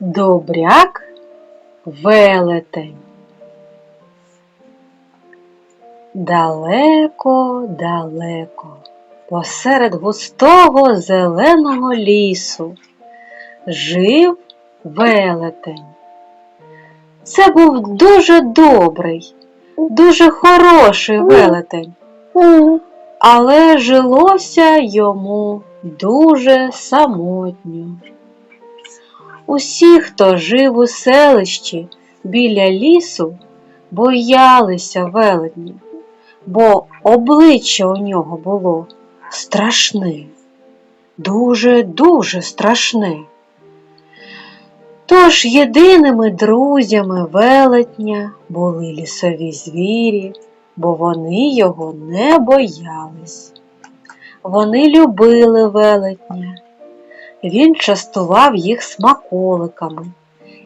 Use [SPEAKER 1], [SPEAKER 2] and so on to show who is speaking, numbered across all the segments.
[SPEAKER 1] Добряк велетень. Далеко, далеко, посеред густого зеленого лісу жив велетень. Це був дуже добрий, дуже хороший велетень, але жилося йому дуже самотньо. Усі, хто жив у селищі біля лісу, боялися велетня, бо обличчя у нього було страшне, дуже-дуже страшне. Тож єдиними друзями велетня були лісові звірі, бо вони його не боялись. Вони любили велетня. Він частував їх смаколиками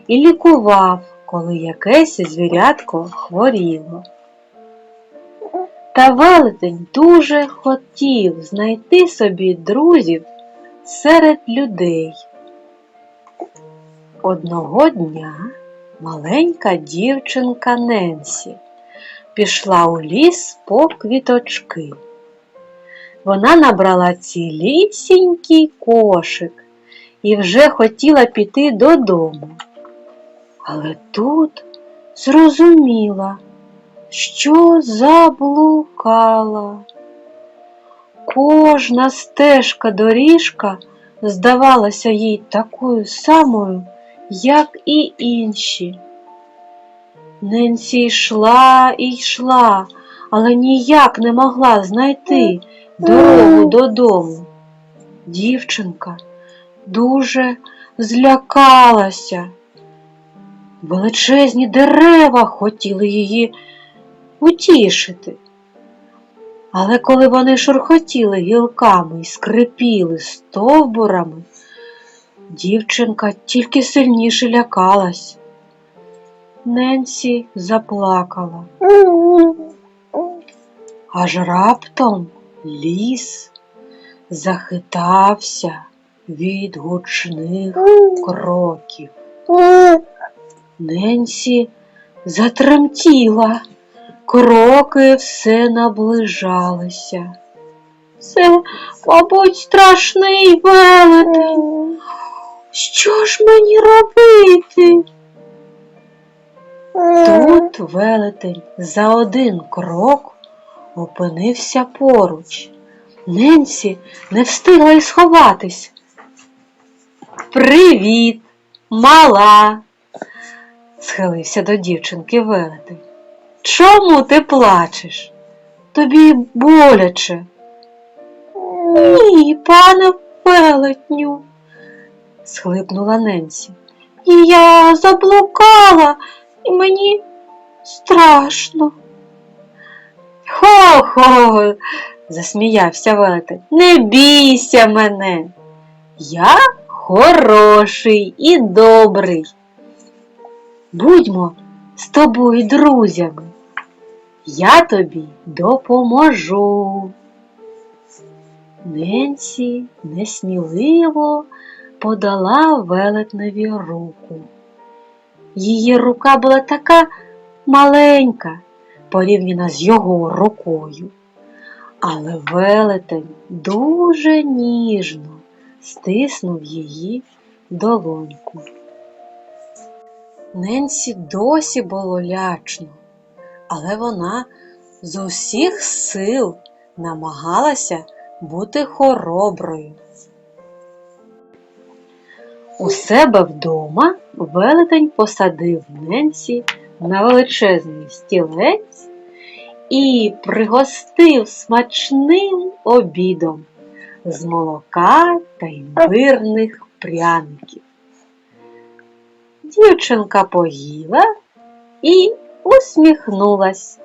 [SPEAKER 1] і лікував, коли якесь звірятко хворіло. Та велетень дуже хотів знайти собі друзів серед людей. Одного дня маленька дівчинка Ненсі пішла у ліс по квіточки. Вона набрала цілісінький кошик і вже хотіла піти додому. Але тут зрозуміла, що заблукала. Кожна стежка доріжка здавалася їй такою самою, як і інші. Ненсі йшла і йшла, але ніяк не могла знайти дорогу додому. Дівчинка дуже злякалася. Величезні дерева хотіли її утішити. Але коли вони шурхотіли гілками і скрипіли стовбурами, дівчинка тільки сильніше лякалась. Ненсі заплакала. Аж раптом ліс захитався від гучних кроків. Ненсі затремтіла, кроки все наближалися. Це, мабуть, страшний велетень. Що ж мені робити? Тут велетень за один крок опинився поруч. Ненсі не встигла й сховатись. Привіт, мала, схилився до дівчинки велетень. Чому ти плачеш? Тобі боляче. Ні, пане велетню, схлипнула Ненсі. Я заблукала, і мені страшно. Хо-хо, засміявся велетень. Не бійся мене. Я хороший і добрий. Будьмо з тобою друзями. Я тобі допоможу. Ненсі несміливо подала велетневі руку. Її рука була така маленька, порівняна з його рукою, але велетень дуже ніжно стиснув її долоньку. Ненсі досі було лячно, але вона з усіх сил намагалася бути хороброю. У себе вдома велетень посадив Ненсі на величезний стілець і пригостив смачним обідом з молока та імбирних пряників. Дівчинка поїла і усміхнулась.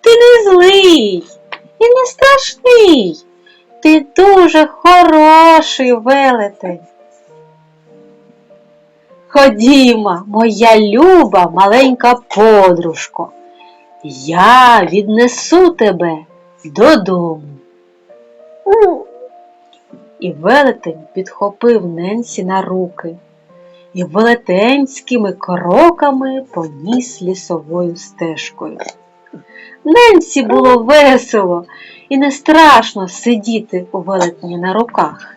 [SPEAKER 1] Ти не злий і не страшний. Ти дуже хороший велетень. Ходімо, моя люба маленька подружко, я віднесу тебе додому. І велетень підхопив Ненсі на руки і велетенськими кроками поніс лісовою стежкою. Ненсі було весело і не страшно сидіти у велетні на руках.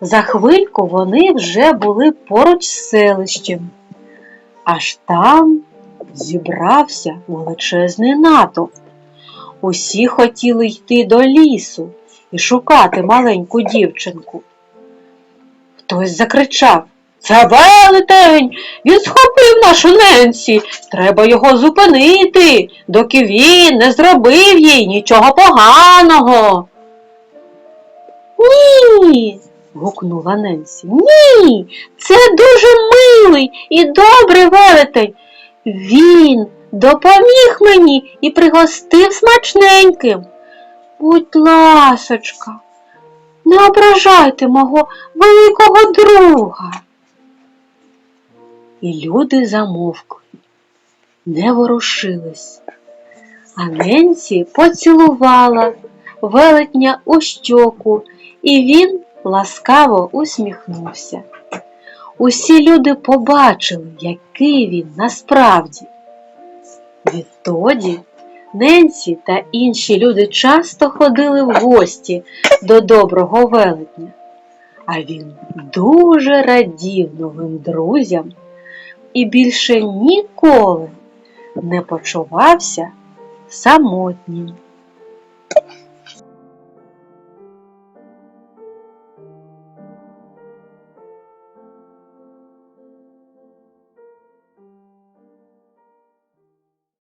[SPEAKER 1] За хвильку вони вже були поруч з селищем. Аж там зібрався величезний натовп. Усі хотіли йти до лісу і шукати маленьку дівчинку. Хтось закричав Це велетень! Він схопив нашу Ненсі. Треба його зупинити, доки він не зробив їй нічого поганого. Ні. гукнула Ненсі. Ні, це дуже милий і добрий велетень. Він допоміг мені і пригостив смачненьким. Будь ласочка, не ображайте мого великого друга. І люди замовкли, не ворушились. А Ненсі поцілувала велетня у щоку, і він ласкаво усміхнувся. Усі люди побачили, який він насправді. Відтоді Ненсі та інші люди часто ходили в гості до доброго велетня, а він дуже радів новим друзям і більше ніколи не почувався самотнім.